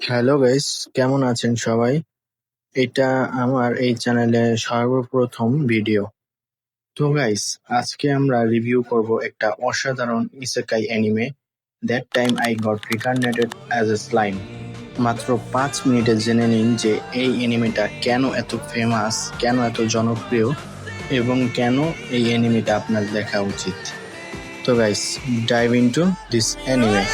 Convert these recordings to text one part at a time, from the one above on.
Hello guys কেমন আছেন সবাই? এটা আমার এই চ্যানেলে সর্বপ্রথম ভিডিও তো গাইস আজকে আমরা রিভিউ করব একটা অসাধারণ isekai anime that time I got reincarnated as a slime মাত্র পাঁচ মিনিটে জেনে নিন যে এই অ্যানিমেটা কেন এত ফেমাস কেন এত জনপ্রিয়, এবং কেন এই অ্যানিমেটা আপনার দেখা উচিত। তো guys dive into this anime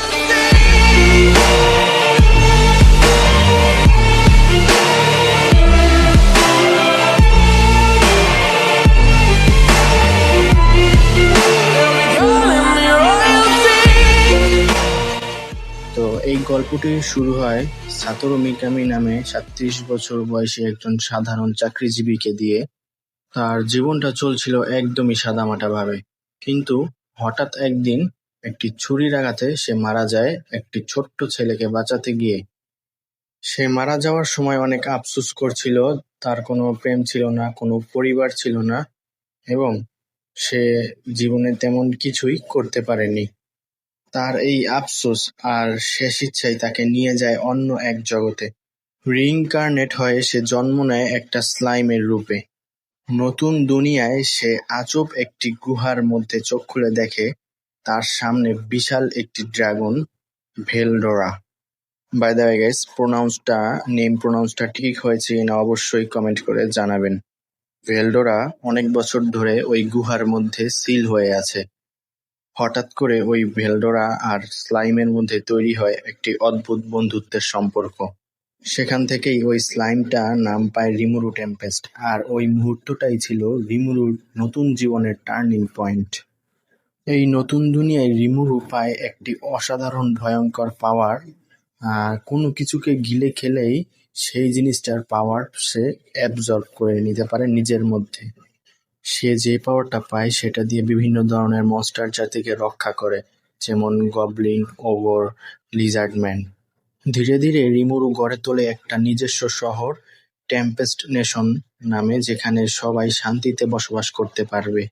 গল্পটি শুরু হয় সাতোরু মিকামি নামে সাত্রিশ বছর বয়সী একজন সাধারণ চাকরিজীবীকে দিয়ে। তার জীবনটা চলছিল একদমই সাদামাটা ভাবে। কিন্তু হঠাৎ একদিন একটি ছুরির আঘাতে সে মারা যায় একটি ছোট্ট ছেলেকে বাঁচাতে গিয়ে। সে মারা যাওয়ার সময় অনেক আফসুস করছিল, তার কোনো প্রেম ছিল না, কোনো পরিবার ছিল না, এবং সে জীবনে তেমন কিছুই করতে পারেনি। তার এই আফসোস আর শেষ ইচ্ছাই তাকে নিয়ে যায় অন্য এক জগতে। রিইনকার্নেট হয়ে সে জন্ম নেয় একটা স্লাইমের রূপে। নতুন দুনিয়ায় সে আজব একটি গুহার মধ্যে চোখ খুলে দেখে, তার সামনে বিশাল একটি dragon, Veldora. By the way প্রোনাউন্সটা name প্রোনাউন্সটা ঠিক হয়েছে না অবশ্যই কমেন্ট করে জানাবেন। ভেলডোরা অনেক বছর ধরে ওই গুহার মধ্যে সিল হয়ে আছে। হঠাৎ করে ওই ভেলডোরা আর স্লাইমের মধ্যে তৈরি হয় একটি অদ্ভুত বন্ধুত্বের সম্পর্ক। সেখান থেকেই ওই স্লাইমটা নাম পায় রিমুরু টেম্পেস্ট, আর ওই মুহূর্তটাই ছিল রিমুরুর নতুন জীবনের টার্নিং পয়েন্ট। এই নতুন দুনিয়ায় রিমুরু পায় একটি অসাধারণ ভয়ঙ্কর পাওয়ার আর কোনো কিছুকে গিলে খেলেই সেই জিনিসটার পাওয়ার সে অ্যাবজর্ব করে নিতে পারে নিজের মধ্যে। সে যে পাওয়ারটা পায় সেটা দিয়ে বিভিন্ন ধরনের মনস্টার জাতিকে রক্ষা করে, যেমন গবলিন ওগর লিজার্ডম্যান ধীরে ধীরে রিমুরু গড়ে তোলে একটা নিজস্ব শহর টেম্পেস্ট নেশন নামে, যেখানে সবাই শান্তিতে বসবাস করতে পারবে।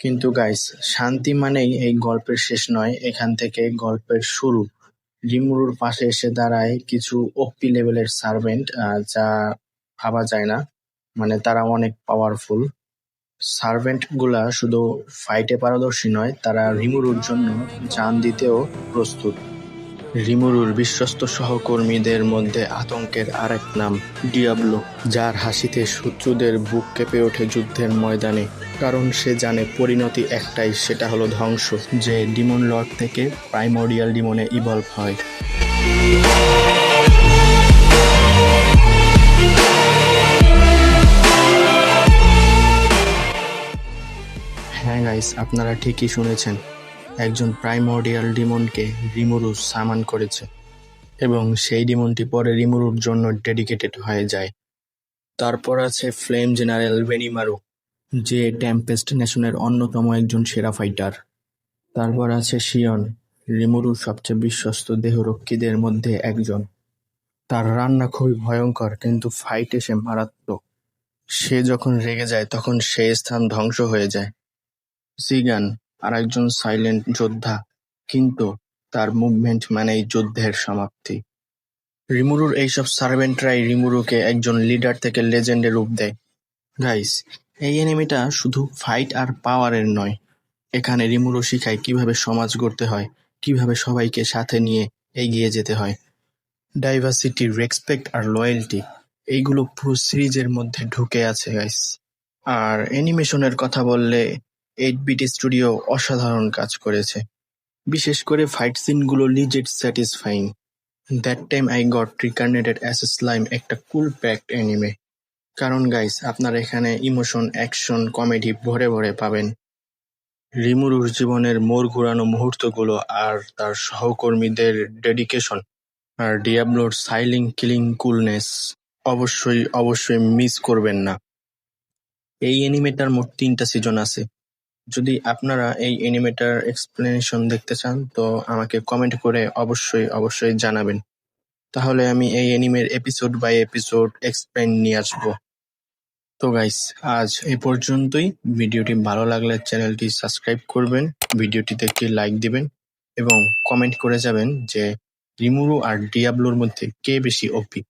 কিন্তু গাইস শান্তি মানেই এই গল্পের শেষ নয়, এখান থেকে গল্পের শুরু। রিমুরুর পাশে এসে দাঁড়ায় কিছু ওপি লেভেলের সার্ভেন্ট যা ভাবা যায় না। মানে তারা অনেক পাওয়ারফুল সার্ভেন্টগুলা শুধু ফাইটে পারদর্শী নয়, তারা রিমুরুর জন্য জান দিতেও প্রস্তুত। রিমুরুর বিশ্বস্ত সহকর্মীদের মধ্যে আতঙ্কের আরেক নাম ডিয়াবলো, যার হাসিতে শত্রুদের বুক কেঁপে ওঠে যুদ্ধের ময়দানে, কারণ সে জানে পরিণতি একটাই, সেটা হলো ধ্বংস, যে ডিমন লর্ড থেকে প্রাইমোরিয়াল ডিমনে ইভলভ হয়। হ্যাঁ গাইস আপনারা ঠিকই শুনেছেন। একজন প্রাইমোর্ডিয়াল ডিমনকে রিমুরু সামান করেছে এবং সেই ডিমনটি পরে রিমুরুর জন্য ডেডিকেটেড হয়ে যায়। তারপর আছে ফ্লেম জেনারেল বেনিমারু, যে টেম্পেস্ট নেশনের অন্যতম একজন সেরা ফাইটার। তারপর আছে শিয়ন, রিমুরুর সবচেয়ে বিশ্বস্ত দেহরক্ষীদের মধ্যে একজন। তার রান্না খুবই ভয়ঙ্কর, কিন্তু ফাইটে সে মারাত্মক। সে যখন রেগে যায়, তখন সে স্থান ধ্বংস হয়ে যায়। জিগান আরেকজন সাইলেন্ট যোদ্ধা, কিন্তু তার মুভমেন্ট মানেই যুদ্ধের সমাপ্তি। রিমুরুর এইসব সার্ভেন্টরাই রিমুরুকে একজন লিডার থেকে লেজেন্ডে রূপ দেয়। গাইস, এই এনিমিটা শুধু ফাইট আর পাওয়ারের নয়। এখানে রিমুরু শিখায় কীভাবে সমাজ গড়তে হয়, কীভাবে সবাইকে সাথে নিয়ে এগিয়ে যেতে হয়। ডাইভার্সিটি, রেসপেক্ট আর লয়্যালটি এইগুলো পুরো সিরিজের মধ্যে ঢুকে আছে, গাইস। আর অ্যানিমেশনের কথা বললে এইট বিট স্টুডিও অসাধারণ কাজ করেছে। বিশেষ করে ফাইট সিনগুলো legit satisfying that time I got reincarnated as slime একটা কুল প্যাকড অ্যানিমে কারণ গাইস আপনারা এখানে ইমোশন অ্যাকশন কমেডি ভরে ভরে পাবেন। রিমুরুর জীবনের মোড় ঘুরানো মুহূর্তগুলো আর তার সহকর্মীদের ডেডিকেশন আর ডিয়াবলোর সাইলিং কিলিং কুলনেস অবশ্যই অবশ্যই মিস করবেন না। এই অ্যানিমেটার মোট তিনটা সিজন আছে। যদি আপনারা এই এনিমেটার এক্সপ্লেনেশন দেখতে চান, তো আমাকে কমেন্ট করে অবশ্যই অবশ্যই জানাবেন। তাহলে আমি এই অ্যানিমের এপিসোড বাই এপিসোড এক্সপ্লেন নিয়ে আসব। তো গাইস আজ এ পর্যন্তই। ভিডিওটি ভালো লাগলে চ্যানেলটি সাবস্ক্রাইব করবেন, ভিডিওটিতে একটি লাইক দিবেন এবং কমেন্ট করে যাবেন যে রিমুরু আর ডিয়াবলোর মধ্যে কে বেশি ওপি?